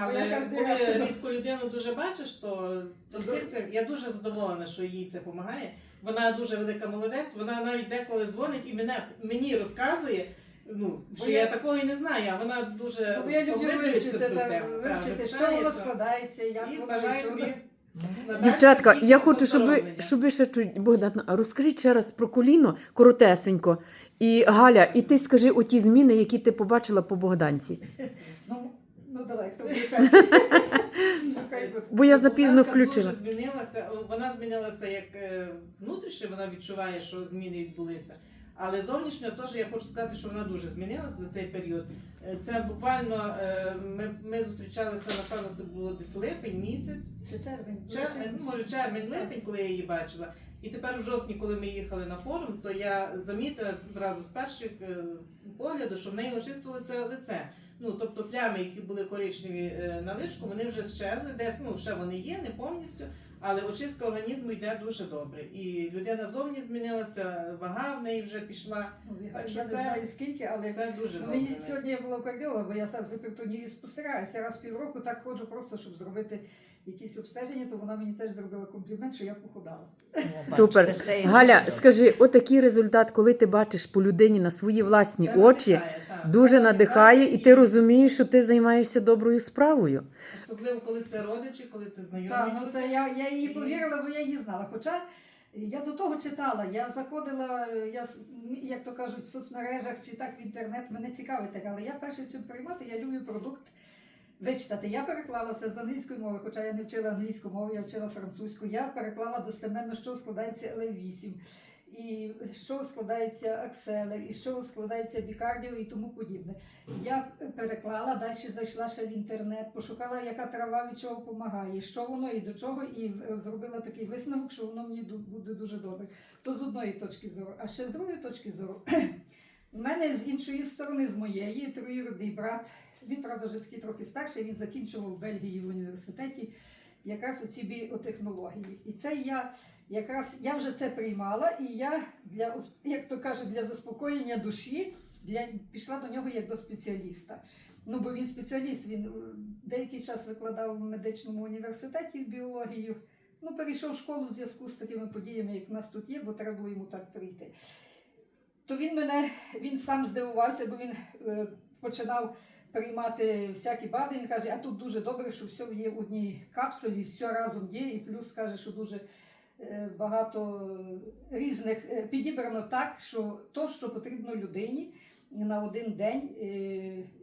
але кожен коли раз себе- людину дуже бачиш, то, то це, я дуже задоволена, що їй це допомагає. Вона дуже велика молодець, вона навіть деколи дзвонить і мене, мені розказує, ну, Бо що я- я, такого і не знаю, а вона дуже Бо я люблю поглиблюється в вивчити, ту та, тему. Вивчити, що вивчає, воно складається, як І воно бажаю що тобі Дівчатка, тільки я хочу, щоб ви, щоб ви ще чуть, Богдан, а розкажіть ще раз про коліно коротесенько. І Галя, і ти скажи оті зміни, які ти побачила по Богданці. Ну, ну давай, хто буде перший? Ну. Бо я запізно включила. Дуже змінилася. Вона змінилася як е, внутрішньо, вона відчуває, що зміни відбулися. Але зовнішньо теж я хочу сказати, що вона дуже змінилася за цей період. Е, Це буквально е, ми, ми зустрічалися, напевно, це було десь липень місяць. Чи червень? Червень, ну, може, червень, липень, коли я її бачила. І тепер в жовтні, коли ми їхали на форум, то я замітила зразу з перших погляду, що в неї очистилося лице. Ну, тобто плями, які були коричневі е, на личку, вони вже щезли, десь ну, ще вони є, не повністю, але очистка організму йде дуже добре. І людина зовні змінилася, вага в неї вже пішла. Ну, я, Так що я не знаю скільки, але Це дуже Ну, добре. мені сьогодні я була в кардіолога, бо я зараз за півтонію спостерігаюся. Раз півроку так ходжу просто, щоб зробити якісь обстеження, то вона мені теж зробила комплімент, що я похудала. Супер. Це і Галя, скажи, отакий результат, коли ти бачиш по людині на свої власні Це очі, так. Дуже надихає, і ти розумієш, що ти займаєшся доброю справою. Особливо, коли це родичі, коли це знайомі. Так, ну це я, я їй повірила, бо я її знала. Хоча я до того читала, я заходила, я як то кажуть, в соцмережах чи так в інтернет, мене цікавить але я перше чим приймати, я люблю продукт вичитати. Я переклала все з англійської мови, хоча я не вчила англійську мову, я вчила французьку. Я переклала достеменно, що складається LM8. І що складається акселер, і що складається бікардіо і тому подібне. Я переклала, далі зайшла ще в інтернет, пошукала, яка трава від чого допомагає, що воно і до чого, і зробила такий висновок, що воно мені буде дуже добре. То з одної точки зору. А ще з другої точки зору, у мене з іншої сторони, з моєї, троюрідний брат, він, правда, вже такий трохи старший, він закінчував в Бельгії в університеті якраз оці біотехнології. І це я якраз я вже це приймала, і я для як то кажуть, для заспокоєння душі для пішла до нього як до спеціаліста. Ну, бо він спеціаліст, він е, деякий час викладав в медичному університеті в біологію. Ну, перейшов в школу в зв'язку з такими подіями, як в нас тут є, бо треба було йому так прийти. То він мене, він сам здивувався, бо він е, починав приймати всякі БАДи. Він каже, а тут дуже добре, що все є в одній капсулі, все разом є, і плюс каже, що дуже багато різних е, підібрано так, що то, що потрібно людині на один день, е,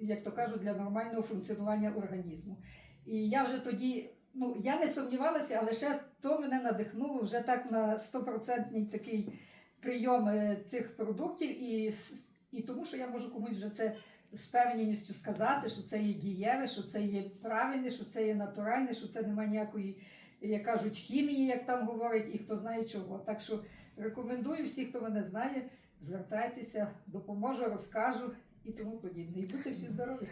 як то кажуть, для нормального функціонування організму. І я вже тоді, ну я не сумнівалася, але ще то мене надихнуло вже так на стопроцентний такий прийом е, цих продуктів, і, і тому, що я можу комусь вже це з певністю сказати, що це є дієве, що це є правильне, що це є натуральне, що це немає ніякої, як кажуть, хімії, як там говорять, і хто знає чого. Так що рекомендую всіх, хто мене знає, звертайтеся, допоможу, розкажу і тому подібне. І будьте всі здорові.